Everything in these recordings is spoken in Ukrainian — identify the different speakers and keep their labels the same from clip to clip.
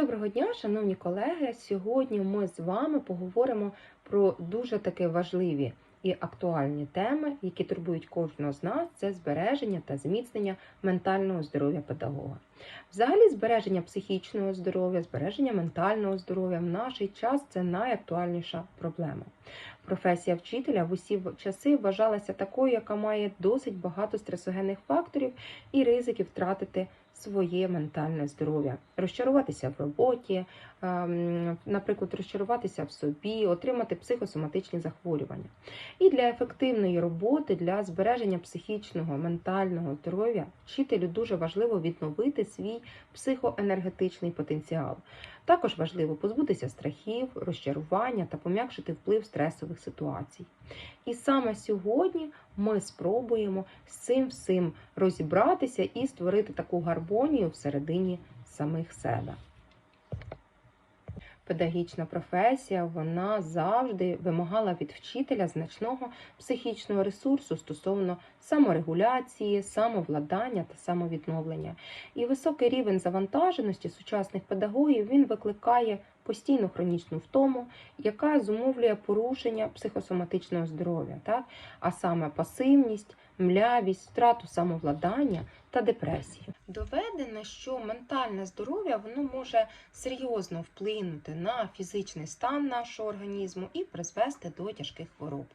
Speaker 1: Доброго дня, шановні колеги. Сьогодні ми з вами поговоримо про дуже таки важливі і актуальні теми, які турбують кожного з нас. Це збереження та зміцнення ментального здоров'я педагога. Взагалі, збереження психічного здоров'я, збереження ментального здоров'я в наш час це найактуальніша проблема. Професія вчителя в усі часи вважалася такою, яка має досить багато стресогенних факторів і ризиків втратити своє ментальне здоров'я, розчаруватися в роботі, ем, наприклад, розчаруватися в собі, отримати психосоматичні захворювання. І для ефективної роботи, для збереження психічного, ментального здоров'я вчителю дуже важливо відновити свій психоенергетичний потенціал. Також важливо позбутися страхів, розчарування та пом'якшити вплив стресових ситуацій. І саме сьогодні ми спробуємо з цим всім розібратися і створити таку гармонію всередині самих себе. Педагогічна професія вона завжди вимагала від вчителя значного психічного ресурсу стосовно саморегуляції, самовладання та самовідновлення. І високий рівень завантаженості сучасних педагогів він викликає постійну хронічну втому, яка зумовлює порушення психосоматичного здоров'я, так? а саме пасивність, млявість, втрату самовладання та депресію. Доведено, що ментальне здоров'я воно може серйозно вплинути на фізичний стан нашого організму і призвести до тяжких хвороб.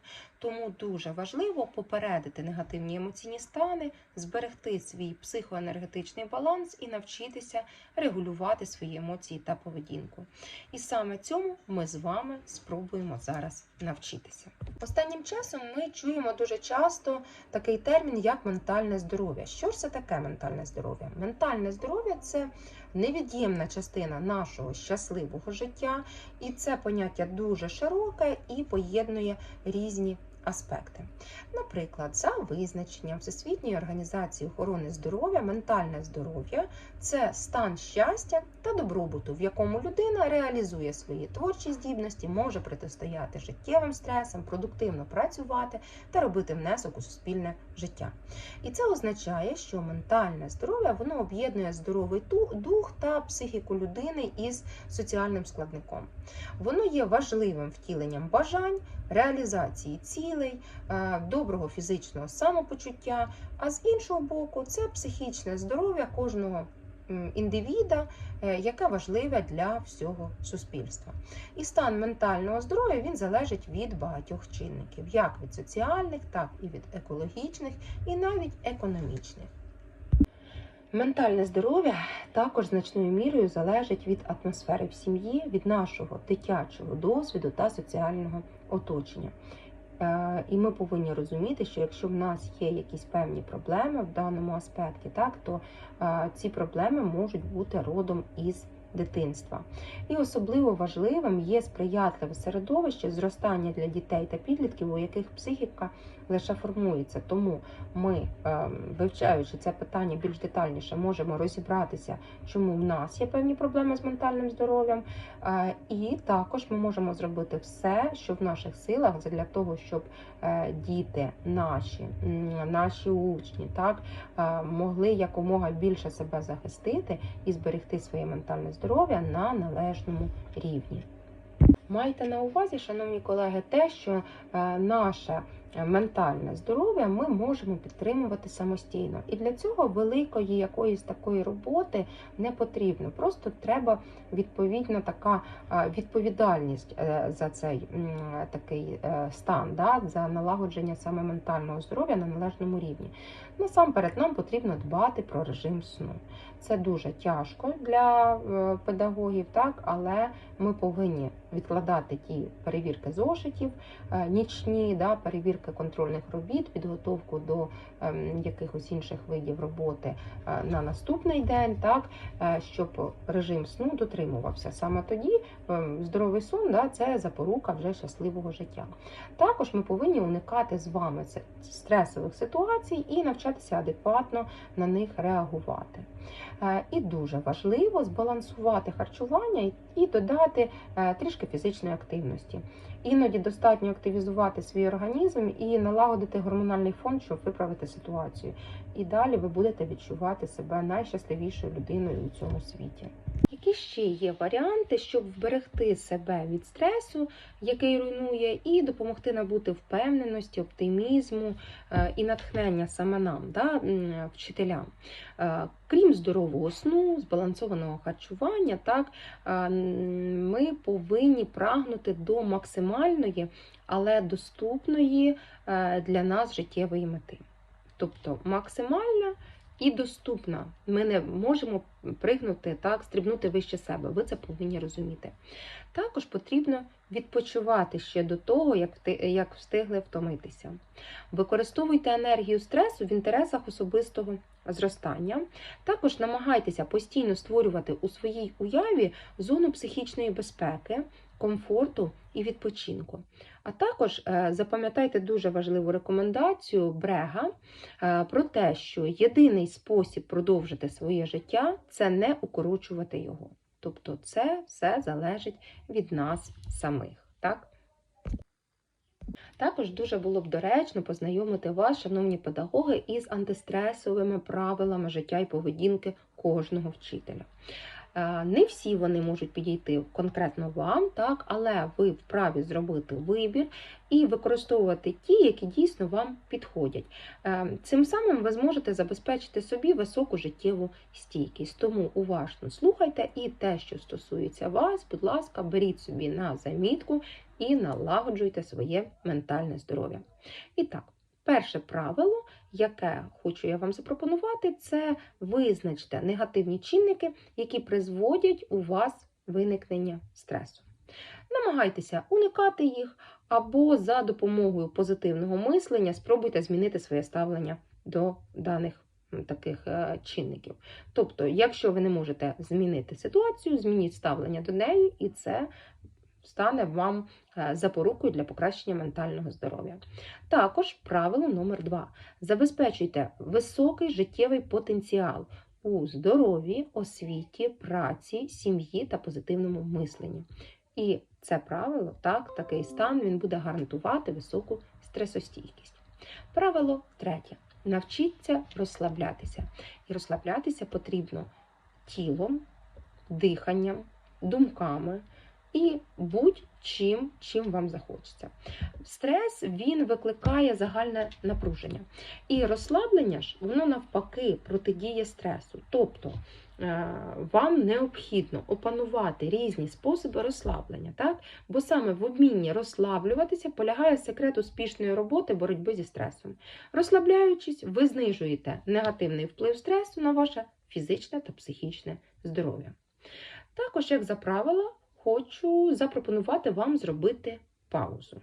Speaker 1: Тому дуже важливо попередити негативні емоційні стани, зберегти свій психоенергетичний баланс і навчитися регулювати свої емоції та поведінку. І саме цьому ми з вами спробуємо зараз навчитися. Останнім часом ми чуємо дуже часто такий термін, як ментальне здоров'я. Що ж це таке ментальне здоров'я? Ментальне здоров'я це невід'ємна частина нашого щасливого життя, і це поняття дуже широке і поєднує різні аспекти. Наприклад, за визначенням Всесвітньої організації охорони здоров'я, ментальне здоров'я це стан щастя та добробуту, в якому людина реалізує свої творчі здібності, може протистояти життєвим стресам, продуктивно працювати та робити внесок у суспільне життя. І це означає, що ментальне здоров'я воно об'єднує здоровий дух та психіку людини із соціальним складником. Воно є важливим втіленням бажань, реалізації цілей, е, доброго фізичного самопочуття. А з іншого боку, це психічне здоров'я кожного індивіда, е, яке важливе для всього суспільства. І стан ментального здоров'я він залежить від багатьох чинників, як від соціальних, так і від екологічних, і навіть економічних. Ментальне здоров'я також значною мірою залежить від атмосфери в сім'ї, від нашого дитячого досвіду та соціального оточення. Е, і ми повинні розуміти, що якщо в нас є якісь певні проблеми в даному аспекті, так то е, ці проблеми можуть бути родом із дитинства. І особливо важливим є сприятливе середовище зростання для дітей та підлітків, у яких психіка лише формується. Тому ми, ем, вивчаючи це питання більш детальніше, можемо розібратися, чому в нас є певні проблеми з ментальним здоров'ям. Е, і також ми можемо зробити все, що в наших силах, для того, щоб е, діти наші, наші учні, так е, могли якомога більше себе захистити і зберегти своє ментальне здоров'я на належному рівні. Майте на увазі, шановні колеги, те, що наше ментальне здоров'я ми можемо підтримувати самостійно. І для цього великої якоїсь такої роботи не потрібно. Просто треба відповідна така відповідальність е, за цей такий е, стан, да, за налагодження саме ментального здоров'я на належному рівні. Насамперед, нам потрібно дбати про режим сну. Це дуже тяжко для е, педагогів, так, але ми повинні відкладати ті перевірки зошитів, нічні, да, перевірки контрольних робіт, підготовку до ем, якихось інших видів роботи е, на наступний день, так е, щоб режим сну дотримувався. Саме тоді ем, здоровий сон да, це запорука вже щасливого життя. Також ми повинні уникати з вами стресових ситуацій і навчатися адекватно на них реагувати. Е, і дуже важливо збалансувати харчування і додати трішки фізичної активності. Іноді достатньо активізувати свій організм і налагодити гормональний фон, щоб виправити ситуацію. І далі ви будете відчувати себе найщасливішою людиною у цьому світі. Які ще є варіанти, щоб вберегти себе від стресу, який руйнує, і допомогти набути впевненості, оптимізму е, і натхнення саме нам, да, вчителям? Е, Крім здорового сну, збалансованого харчування, так е, ми повинні прагнути до максимальної, але доступної е, для нас життєвої мети. Тобто максимальна і доступна. Ми не можемо пригнути так, стрибнути вище себе. Ви це повинні розуміти. Також потрібно відпочивати ще до того, як встигли втомитися. Використовуйте енергію стресу в інтересах особистого зростання. Також намагайтеся постійно створювати у своїй уяві зону психічної безпеки, комфорту і відпочинку. А також е, запам'ятайте дуже важливу рекомендацію Брега е, про те, що єдиний спосіб продовжити своє життя це не укорочувати його. Тобто це все залежить від нас самих. Так? Також дуже було б доречно познайомити вас, шановні педагоги, із антистресовими правилами життя і поведінки кожного вчителя. Е, Не всі вони можуть підійти конкретно вам, так, але ви вправі зробити вибір і використовувати ті, які дійсно вам підходять. Е, Цим самим ви зможете забезпечити собі високу життєву стійкість. Тому уважно слухайте і те, що стосується вас, будь ласка, беріть собі на замітку і налагоджуйте своє ментальне здоров'я. І так, перше правило, яке хочу я вам запропонувати, це визначте негативні чинники, які призводять у вас виникнення стресу. Намагайтеся уникати їх, або за допомогою позитивного мислення спробуйте змінити своє ставлення до даних таких е, чинників. Тобто, якщо ви не можете змінити ситуацію, змініть ставлення до неї, і це стане вам е, запорукою для покращення ментального здоров'я. Також правило номер два: забезпечуйте високий життєвий потенціал у здоров'ї, освіті, праці, сім'ї та позитивному мисленні. І це правило, так, такий стан він буде гарантувати високу стресостійкість. Правило третє: навчіться розслаблятися. І розслаблятися потрібно тілом, диханням, думками і будь-чим, чим вам захочеться. Стрес він викликає загальне напруження. І розслаблення ж, воно навпаки протидіє стресу. Тобто е, вам необхідно опанувати різні способи розслаблення, так? бо саме в обмінні розслаблюватися полягає секрет успішної роботи боротьби зі стресом. Розслабляючись, ви знижуєте негативний вплив стресу на ваше фізичне та психічне здоров'я. Також, як за правило, хочу запропонувати вам зробити паузу.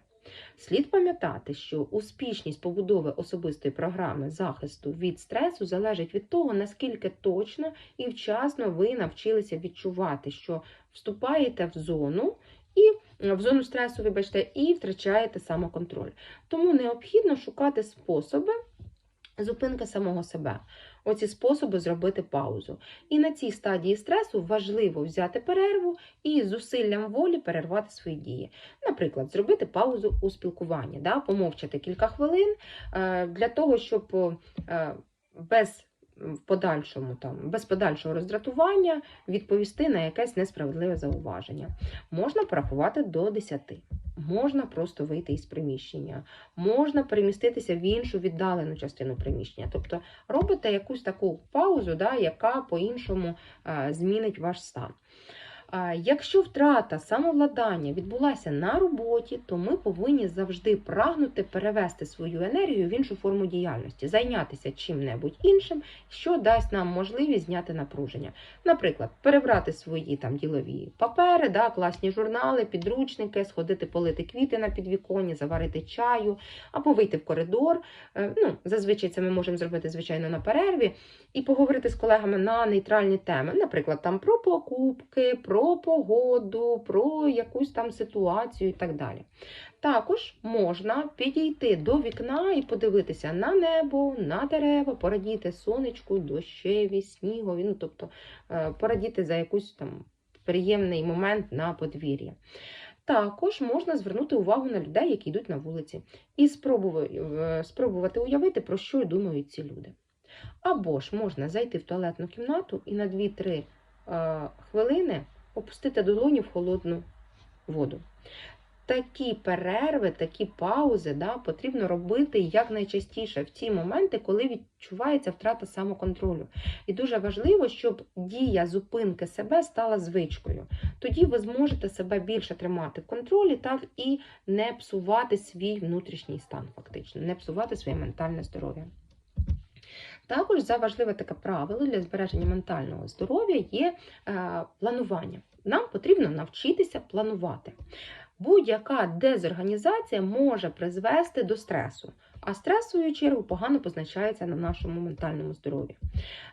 Speaker 1: Слід пам'ятати, що успішність побудови особистої програми захисту від стресу залежить від того, наскільки точно і вчасно ви навчилися відчувати, що вступаєте в зону і в зону стресу, вибачте, і втрачаєте самоконтроль. Тому необхідно шукати способи зупинки самого себе. Оці способи зробити паузу. І на цій стадії стресу важливо взяти перерву і зусиллям волі перервати свої дії. Наприклад, зробити паузу у спілкуванні, да? помовчати кілька хвилин е, для того, щоб е, без в подальшому там без подальшого роздратування відповісти на якесь несправедливе зауваження. Можна порахувати до 10. Можна просто вийти із приміщення, можна переміститися в іншу віддалену частину приміщення. Тобто робите якусь таку паузу, да, яка по-іншому е, змінить ваш стан. Якщо втрата самовладання відбулася на роботі, то ми повинні завжди прагнути перевести свою енергію в іншу форму діяльності, зайнятися чим-небудь іншим, що дасть нам можливість зняти напруження. Наприклад, перебрати свої там ділові папери, да, класні журнали, підручники, сходити полити квіти на підвіконні, заварити чаю, або вийти в коридор. Е, Ну, зазвичай це ми можемо зробити, звичайно, на перерві, і поговорити з колегами на нейтральні теми, наприклад, там про покупки, про погоду, про якусь там ситуацію і так далі. Також можна підійти до вікна і подивитися на небо, на дерева, порадіти сонечку, дощеві, снігові, ну тобто е, порадіти за якийсь там приємний момент на подвір'ї. Також можна звернути увагу на людей, які йдуть на вулиці, і е, спробувати уявити, про що думають ці люди. Або ж можна зайти в туалетну кімнату і на 2-3 е, хвилини опустити долоні в холодну воду. Такі перерви, такі паузи да, потрібно робити якнайчастіше в ті моменти, коли відчувається втрата самоконтролю. І дуже важливо, щоб дія зупинки себе стала звичкою. Тоді ви зможете себе більше тримати в контролі, так і не псувати свій внутрішній стан, фактично, не псувати своє ментальне здоров'я. Також за важливе таке правило для збереження ментального здоров'я є е, планування. Нам потрібно навчитися планувати. Будь-яка дезорганізація може призвести до стресу, а стрес, в свою чергу, погано позначається на нашому ментальному здоров'ї.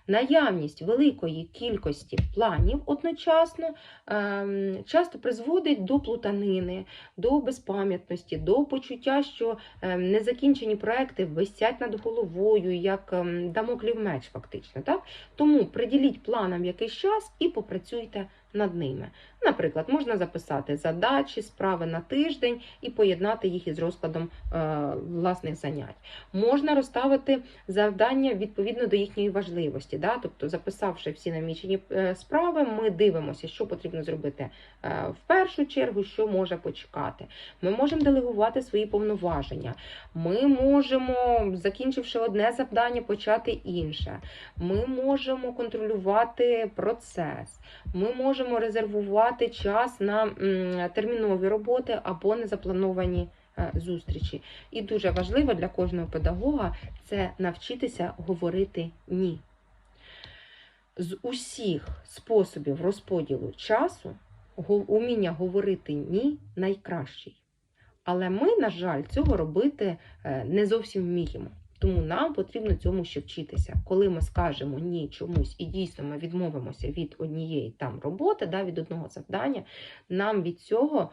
Speaker 1: Наявність великої кількості планів одночасно ем, часто призводить до плутанини, до безпам'ятності, до почуття, що ем, незакінчені проекти висять над головою, як ем, дамоклів меч, фактично. Так? Тому приділіть планам якийсь час і попрацюйте над ними. Наприклад, можна записати задачі, справи на тиждень і поєднати їх із розкладом е, власних занять. Можна розставити завдання відповідно до їхньої важливості. Да? Тобто, записавши всі намічені е, справи, ми дивимося, що потрібно зробити е, в першу чергу, що може почекати. Ми можемо делегувати свої повноваження. Ми можемо, закінчивши одне завдання, почати інше. Ми можемо контролювати процес. Ми можемо резервувати час на термінові роботи або незаплановані е, зустрічі. І дуже важливо для кожного педагога це навчитися говорити ні. З усіх способів розподілу часу уміння говорити ні найкращий. Але ми, на жаль, цього робити е, не зовсім вміємо. Тому нам потрібно цьому ще вчитися. Коли ми скажемо ні чомусь, і дійсно ми відмовимося від однієї там роботи, да, від одного завдання, нам від цього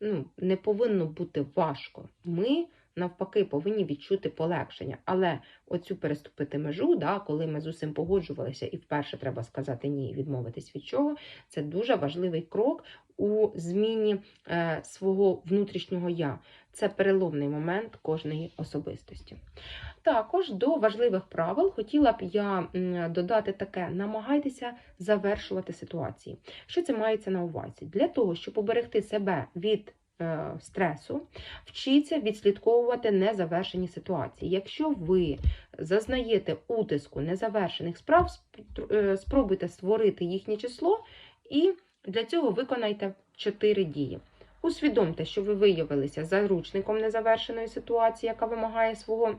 Speaker 1: ну, не повинно бути важко. Ми навпаки повинні відчути полегшення. Але оцю переступити межу, да, коли ми з усім погоджувалися, і вперше треба сказати ні, і відмовитись від чого, це дуже важливий крок у зміні е, свого внутрішнього я. Це переломний момент кожної особистості. Також до важливих правил хотіла б я додати таке: намагайтеся завершувати ситуації. Що це мається на увазі? Для того, щоб поберегти себе від е, стресу, вчіться відслідковувати незавершені ситуації. Якщо ви зазнаєте утиску незавершених справ, е, спробуйте створити їхнє число, і для цього виконайте чотири дії. Усвідомте, що ви виявилися заручником незавершеної ситуації, яка вимагає свого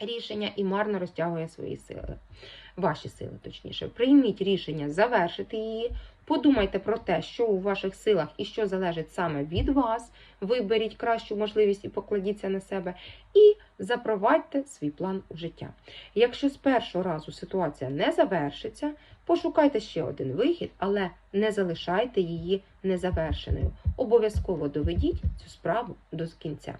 Speaker 1: рішення і марно розтягує свої сили. Ваші сили, точніше. Прийміть рішення завершити її. Подумайте про те, що у ваших силах і що залежить саме від вас. Виберіть кращу можливість і покладіться на себе. І запровадьте свій план у життя. Якщо з першого разу ситуація не завершиться, пошукайте ще один вихід, але не залишайте її незавершеною. Обов'язково доведіть цю справу до кінця.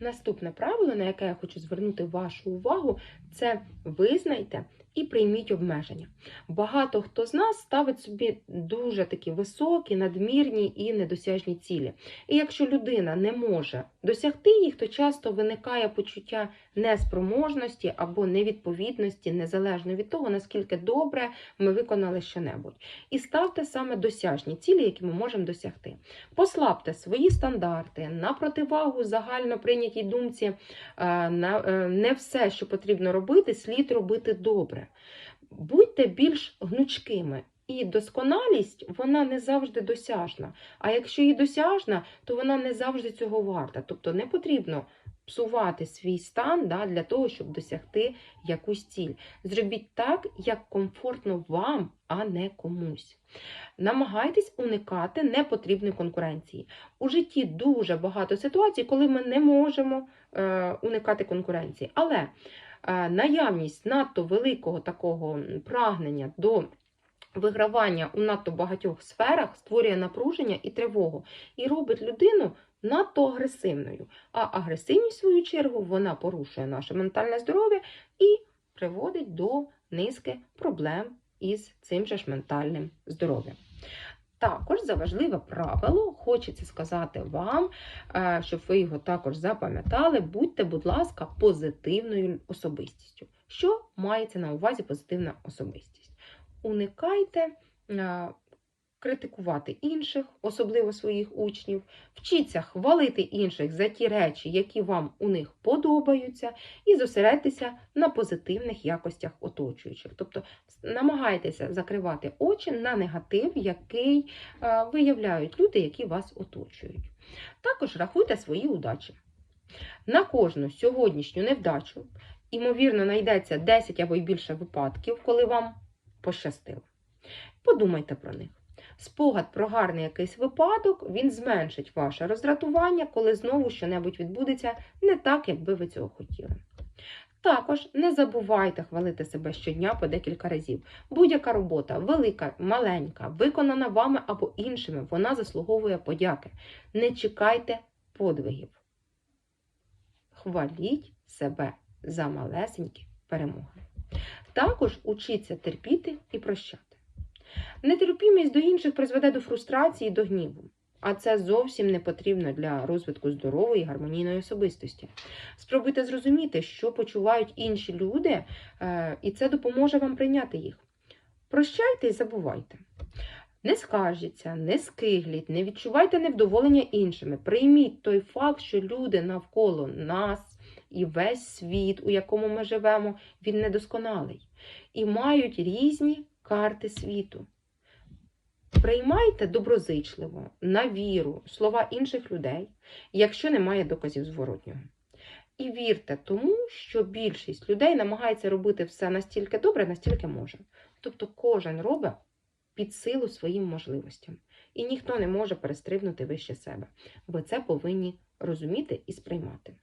Speaker 1: Наступне правило, на яке я хочу звернути вашу увагу, це визнайте і прийміть обмеження. Багато хто з нас ставить собі дуже такі високі, надмірні і недосяжні цілі. І якщо людина не може досягти їх, то часто виникає почуття неспроможності або невідповідності, незалежно від того, наскільки добре ми виконали щонебудь. І ставте саме досяжні цілі, які ми можемо досягти. Послабте свої стандарти на противагу загально прийнятій думці, е, е, не все, що потрібно робити, слід робити добре. Будьте більш гнучкими. І досконалість вона не завжди досяжна. А якщо і досяжна, то вона не завжди цього варта. Тобто не потрібно псувати свій стан да, для того, щоб досягти якусь ціль. Зробіть так, як комфортно вам, а не комусь. Намагайтесь уникати непотрібної конкуренції. У житті дуже багато ситуацій, коли ми не можемо е, уникати конкуренції. Але наявність надто великого такого прагнення до вигравання у надто багатьох сферах створює напруження і тривогу і робить людину надто агресивною. А агресивність, в свою чергу, вона порушує наше ментальне здоров'я і приводить до низки проблем із цим же ж ментальним здоров'ям. Також за важливе правило хочеться сказати вам, е, щоб ви його також запам'ятали, будьте, будь ласка, позитивною особистістю. Що мається на увазі позитивна особистість? Уникайте е, критикувати інших, особливо своїх учнів, вчіться хвалити інших за ті речі, які вам у них подобаються, і зосередьтеся на позитивних якостях оточуючих. Тобто намагайтеся закривати очі на негатив, який е, виявляють люди, які вас оточують. Також рахуйте свої удачі. На кожну сьогоднішню невдачу, ймовірно, знайдеться 10 або й більше випадків, коли вам пощастило. Подумайте про них. Спогад про гарний якийсь випадок, він зменшить ваше роздратування, коли знову щонебудь відбудеться не так, як би ви цього хотіли. Також не забувайте хвалити себе щодня по декілька разів. Будь-яка робота, велика, маленька, виконана вами або іншими, вона заслуговує подяки. Не чекайте подвигів. Хваліть себе за малесенькі перемоги. Також учіться терпіти і прощати. Нетерпімість до інших призведе до фрустрації до гніву. А це зовсім не потрібно для розвитку здорової гармонійної особистості. Спробуйте зрозуміти, що почувають інші люди, е, і це допоможе вам прийняти їх. Прощайте і забувайте. Не скаржіться, не скигліть, не відчувайте невдоволення іншими. Прийміть той факт, що люди навколо нас і весь світ, у якому ми живемо, він недосконалий. І мають різні карти світу. Приймайте доброзичливо, на віру, слова інших людей, якщо немає доказів зворотнього. І вірте тому, що більшість людей намагається робити все настільки добре, настільки може. Тобто кожен робить під силу своїм можливостям. І ніхто не може перестрибнути вище себе. Ви це повинні розуміти і сприймати.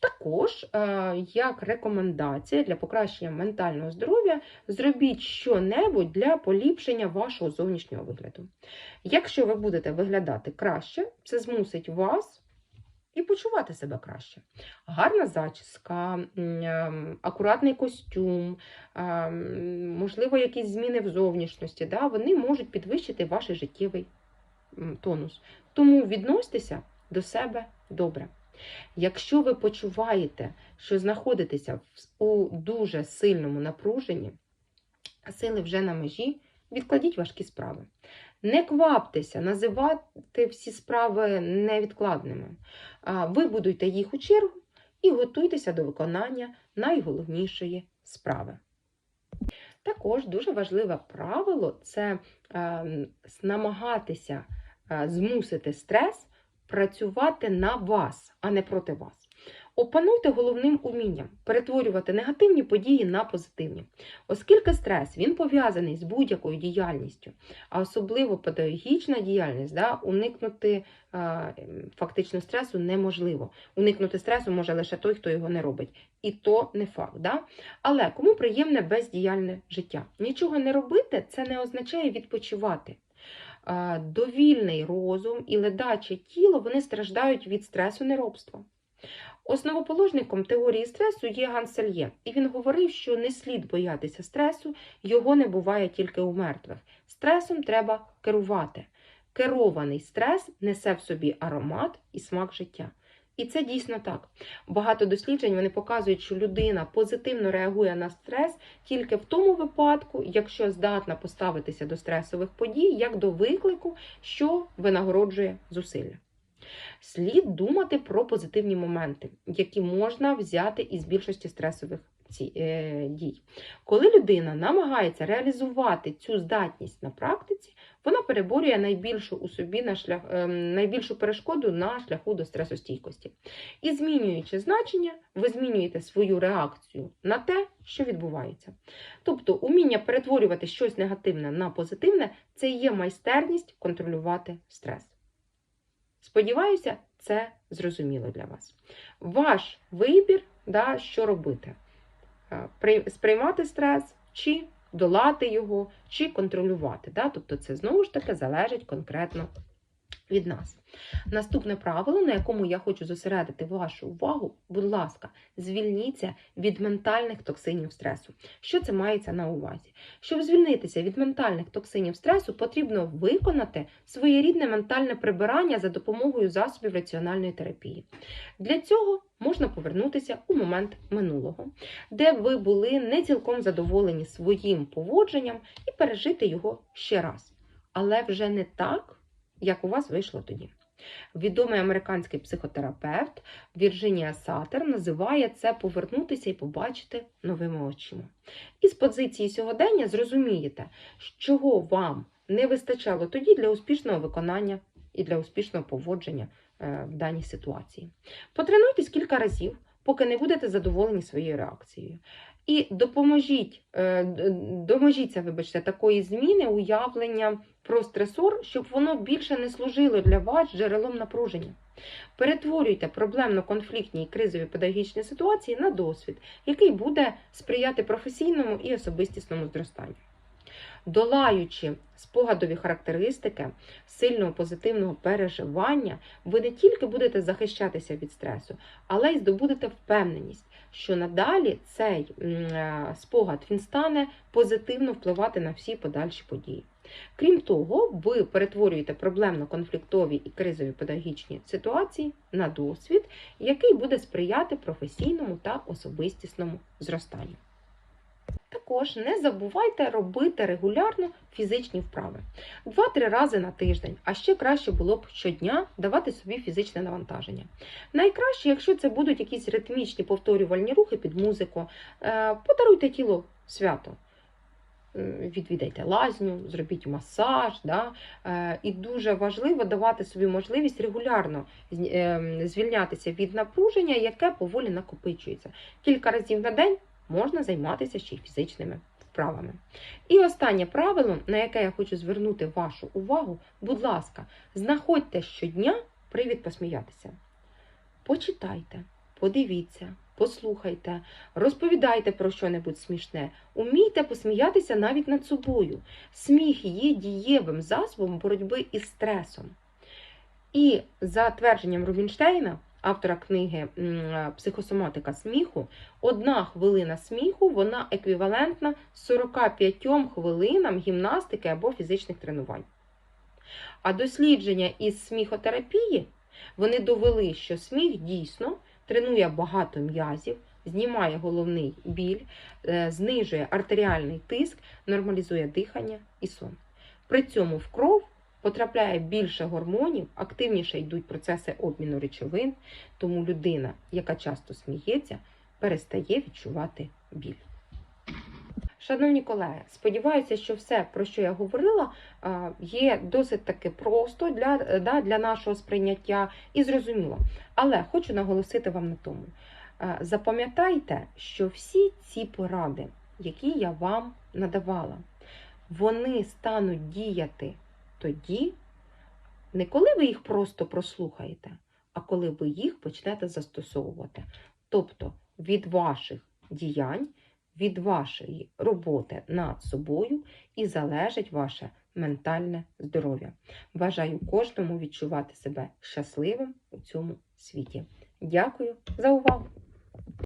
Speaker 1: Також, е, як рекомендація для покращення ментального здоров'я, зробіть що-небудь для поліпшення вашого зовнішнього вигляду. Якщо ви будете виглядати краще, це змусить вас і почувати себе краще. Гарна зачіска, ем, акуратний костюм, ем, можливо, якісь зміни в зовнішності, да, вони можуть підвищити ваш життєвий тонус. Тому відносьтеся до себе добре. Якщо ви почуваєте, що знаходитеся у дуже сильному напруженні, сили вже на межі, відкладіть важкі справи. Не кваптеся називати всі справи невідкладними. Вибудуйте їх у чергу і готуйтеся до виконання найголовнішої справи. Також дуже важливе правило це е, намагатися е, змусити стрес працювати на вас, а не проти вас. Опануйте головним умінням перетворювати негативні події на позитивні, оскільки стрес він пов'язаний з будь-якою діяльністю, а особливо педагогічна діяльність, да, уникнути ем, фактично стресу неможливо. Уникнути стресу може лише той, хто його не робить. І то не факт. Да? Але кому приємне бездіяльне життя? Нічого не робити це не означає відпочивати. А, Довільний розум і ледаче тіло вони страждають від стресу неробства. Основоположником теорії стресу є Гансельє, і він говорив, що не слід боятися стресу, його не буває тільки у мертвих. Стресом треба керувати. Керований стрес несе в собі аромат і смак життя. І це дійсно так. Багато досліджень вони показують, що людина позитивно реагує на стрес тільки в тому випадку, якщо здатна поставитися до стресових подій як до виклику, що винагороджує зусилля. Слід думати про позитивні моменти, які можна взяти із більшості стресових е, дій. Коли людина намагається реалізувати цю здатність на практиці, вона переборює найбільшу у собі на шлях, е, найбільшу перешкоду на шляху до стресостійкості. І змінюючи значення, ви змінюєте свою реакцію на те, що відбувається. Тобто, уміння перетворювати щось негативне на позитивне це є майстерність контролювати стрес. Сподіваюся, це зрозуміло для вас. Ваш вибір, да, що робити: Е, сприймати стрес, чи долати його, чи контролювати. Да? Тобто, це знову ж таки залежить конкретно від нас. Наступне правило, на якому я хочу зосередити вашу увагу, будь ласка, звільніться від ментальних токсинів стресу. Що це мається на увазі? Щоб звільнитися від ментальних токсинів стресу, потрібно виконати своєрідне ментальне прибирання за допомогою засобів раціональної терапії. Для цього можна повернутися у момент минулого, де ви були не цілком задоволені своїм поводженням і пережити його ще раз. Але вже не так, як у вас вийшло тоді. Відомий американський психотерапевт Вірджинія Сатер називає це повернутися і побачити новими очима. І з позиції сьогодення зрозумієте, чого вам не вистачало тоді для успішного виконання і для успішного поводження е, в даній ситуації. Потренуйтесь кілька разів, поки не будете задоволені своєю реакцією. І допоможіть, е, доможіться, вибачте, такої зміни уявлення про стресор, щоб воно більше не служило для вас джерелом напруження. Перетворюйте проблемно-конфліктні і кризові педагогічні ситуації на досвід, який буде сприяти професійному і особистісному зростанню. Долаючи спогадові характеристики сильного позитивного переживання, ви не тільки будете захищатися від стресу, але й здобудете впевненість, що надалі цей е, спогад він стане позитивно впливати на всі подальші події. Крім того, ви перетворюєте проблемно-конфліктові і кризові педагогічні ситуації на досвід, який буде сприяти професійному та особистісному зростанню. Також не забувайте робити регулярно фізичні вправи 2-3 рази на тиждень, а ще краще було б щодня давати собі фізичне навантаження. Найкраще, якщо це будуть якісь ритмічні повторювальні рухи під музику, е, подаруйте тілу свято. Відвідайте лазню, зробіть масаж. Да? Е, І дуже важливо давати собі можливість регулярно е, звільнятися від напруження, яке поволі накопичується. Кілька разів на день можна займатися ще й фізичними вправами. І останнє правило, на яке я хочу звернути вашу увагу, будь ласка, знаходьте щодня привід посміятися. Почитайте, подивіться, послухайте, розповідайте про що-небудь смішне, умійте посміятися навіть над собою. Сміх є дієвим засобом боротьби із стресом. І за твердженням Рубінштейна, автора книги Психосоматика сміху, одна хвилина сміху вона еквівалентна 45 хвилинам гімнастики або фізичних тренувань. А дослідження із сміхотерапії вони довели, що сміх дійсно тренує багато м'язів, знімає головний біль, е, знижує артеріальний тиск, нормалізує дихання і сон. При цьому в кров потрапляє більше гормонів, активніше йдуть процеси обміну речовин, тому людина, яка часто сміється, перестає відчувати біль. Шановні колеги, сподіваюся, що все, про що я говорила, є досить таки просто для, да, для нашого сприйняття і зрозуміло. Але хочу наголосити вам на тому. Запам'ятайте, що всі ці поради, які я вам надавала, вони стануть діяти тоді, не коли ви їх просто прослухаєте, а коли ви їх почнете застосовувати. Тобто від ваших діянь, від вашої роботи над собою і залежить ваше ментальне здоров'я. Бажаю кожному відчувати себе щасливим у цьому світі. Дякую за увагу!